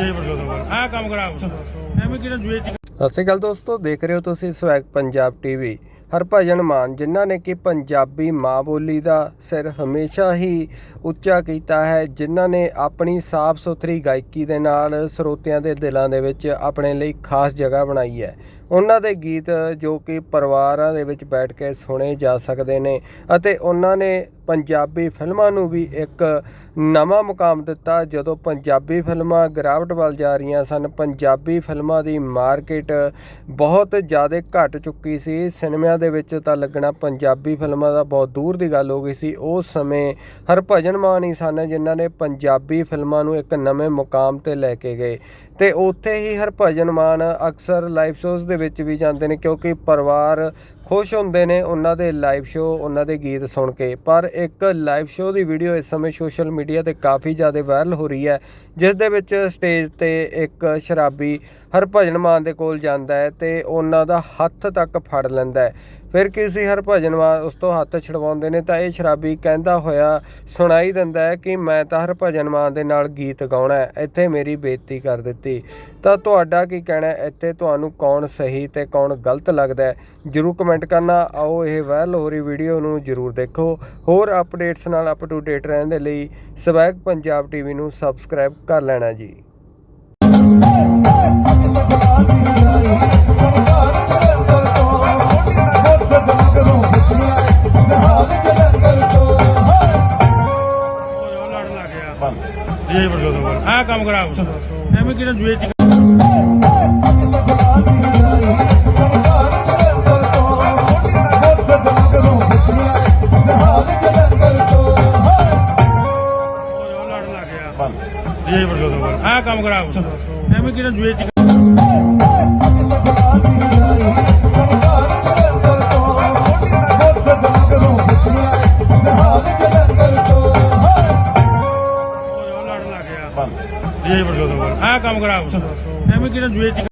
ਖਰਾਬ ਐਵੇਂ ਕਿਹੜਾ ਜੂਏ ਚ ਸਤਿ ਸ਼੍ਰੀ ਅਕਾਲ ਦੋਸਤੋ, ਦੇਖ ਰਹੇ ਹੋ ਤੁਸੀਂ ਸਵੈਗ ਪੰਜਾਬ ਟੀਵੀ ਹਰਭਜਨ ਮਾਨ, ਜਿਨ੍ਹਾਂ ਨੇ ਕਿ ਪੰਜਾਬੀ ਮਾਂ ਬੋਲੀ ਦਾ ਸਿਰ ਹਮੇਸ਼ਾ ਹੀ ਉੱਚਾ ਕੀਤਾ ਹੈ, ਜਿਨ੍ਹਾਂ ਨੇ ਆਪਣੀ ਸਾਫ਼ ਸੁਥਰੀ ਗਾਇਕੀ ਦੇ ਨਾਲ ਸਰੋਤਿਆਂ ਦੇ ਦਿਲਾਂ ਦੇ ਵਿੱਚ ਆਪਣੇ ਲਈ ਖਾਸ ਜਗ੍ਹਾ ਬਣਾਈ ਹੈ। ਉਹਨਾਂ ਦੇ ਗੀਤ ਜੋ ਕਿ ਪਰਿਵਾਰਾਂ ਦੇ ਵਿੱਚ ਬੈਠ ਕੇ ਸੁਣੇ ਜਾ ਸਕਦੇ ਨੇ ਅਤੇ ਉਹਨਾਂ ਨੇ ਪੰਜਾਬੀ ਫਿਲਮਾਂ ਨੂੰ ਵੀ ਇੱਕ ਨਵਾਂ ਮੁਕਾਮ ਦਿੱਤਾ। ਜਦੋਂ ਪੰਜਾਬੀ ਫਿਲਮਾਂ ਗਿਰਾਵਟ ਵੱਲ ਜਾ ਰਹੀਆਂ ਸਨ, ਪੰਜਾਬੀ ਫਿਲਮਾਂ ਦੀ ਮਾਰਕੀਟ ਬਹੁਤ ਜ਼ਿਆਦਾ ਘਟ ਚੁੱਕੀ ਸੀ। ਸਿਨੇਮਿਆਂ ਦੇ ਵਿੱਚ ਤਾਂ ਲੱਗਣਾ ਪੰਜਾਬੀ ਫਿਲਮਾਂ ਦਾ ਬਹੁਤ ਦੂਰ ਦੀ ਗੱਲ ਹੋ ਗਈ ਸੀ। ਉਸ ਸਮੇਂ ਹਰਭਜਨ ਮਾਨ ਹੀ ਸਨ ਜਿਨ੍ਹਾਂ ਨੇ ਪੰਜਾਬੀ ਫਿਲਮਾਂ ਨੂੰ ਇੱਕ ਨਵੇਂ ਮੁਕਾਮ ਤੇ ਲੈ ਕੇ ਗਏ। ਤੇ ਉੱਥੇ ਹੀ ਹਰਭਜਨ ਮਾਨ ਅਕਸਰ ਲਾਈਵ ਸ਼ੋਜ਼ ਦੇ ਵਿੱਚ ਵੀ ਜਾਂਦੇ ਨੇ ਕਿਉਂਕਿ ਪਰਿਵਾਰ ਖੁਸ਼ ਹੁੰਦੇ ਨੇ ਉਹਨਾਂ ਦੇ ਲਾਈਵ ਸ਼ੋਅ ਉਹਨਾਂ ਦੇ ਗੀਤ ਸੁਣ ਕੇ। ਪਰ ਇੱਕ ਲਾਈਵ ਸ਼ੋਅ ਦੀ ਵੀਡੀਓ ਇਸ ਸਮੇਂ ਸੋਸ਼ਲ ਮੀਡੀਆ ਤੇ ਕਾਫੀ ਜ਼ਿਆਦਾ ਵਾਇਰਲ ਹੋ ਰਹੀ ਹੈ, ਜਿਸ ਦੇ ਵਿੱਚ ਸਟੇਜ ਤੇ ਇੱਕ ਸ਼ਰਾਬੀ ਹਰਭਜਨ ਮਾਨ ਦੇ ਕੋਲ ਜਾਂਦਾ ਹੈ ਤੇ ਉਹਨਾਂ ਦਾ ਹੱਥ ਤੱਕ ਫੜ ਲੈਂਦਾ ਹੈ। ਫਿਰ ਕਿਸੇ ਹਰਭਜਨ ਮਾਨ ਉਸ ਤੋਂ ਹੱਥ ਛਡਵਾਉਂਦੇ ਨੇ ਤਾਂ ਇਹ ਸ਼ਰਾਬੀ ਕਹਿੰਦਾ ਹੋਇਆ ਸੁਣਾਈ ਦਿੰਦਾ ਹੈ ਕਿ ਮੈਂ ਤਾਂ ਹਰਭਜਨ ਮਾਨ ਦੇ ਨਾਲ ਗੀਤ ਗਾਉਣਾ ਹੈ, ਇੱਥੇ ਮੇਰੀ ਬੇਇੱਜ਼ਤੀ ਕਰ ਦਿੱਤੀ। ਤਾਂ ਤੁਹਾਡਾ ਕੀ ਕਹਿਣਾ ਇੱਥੇ ਤੁਹਾਨੂੰ ਕੌਣ ਸਹੀ ਤੇ ਕੌਣ ਗਲਤ ਲੱਗਦਾ ਹੈ? ਜਰੂਰ ਕਮੈਂਟ ਕਰਨਾ। ਆਓ ਇਹ ਵਾਇਰਲ ਹੋ ਰਹੀ ਵੀਡੀਓ ਨੂੰ ਜਰੂਰ ਦੇਖੋ। ਹੋਰ ਅਪਡੇਟਸ ਨਾਲ ਅਪ ਟੂ ਡੇਟ ਰਹਿਣ ਦੇ ਲਈ ਸਵੈਗ ਪੰਜਾਬ ਟੀਵੀ ਨੂੰ ਸਬਸਕ੍ਰਾਈਬ ਕਰ ਲੈਣਾ ਜੀ। ਇਹ ਬਰਗੋ ਤੋਂ ਆ ਕੰਮ ਖਰਾਬ ਐਵੇਂ ਕਿਹੜਾ ਜੂਏ ਚ ਓਏ, ਉਹ ਆ ਕੰਮ ਖਰਾਬ ਐਵੇਂ ਕਿਹੜਾ ਜੂਏ ਚ ਓਏ ਇਹ ਬਰਗੋ ਤੋਂ ਕੰਮ ਖਰਾਬ ਐਵੇਂ ਕਿਹੜਾ ਜੂਏ ਚ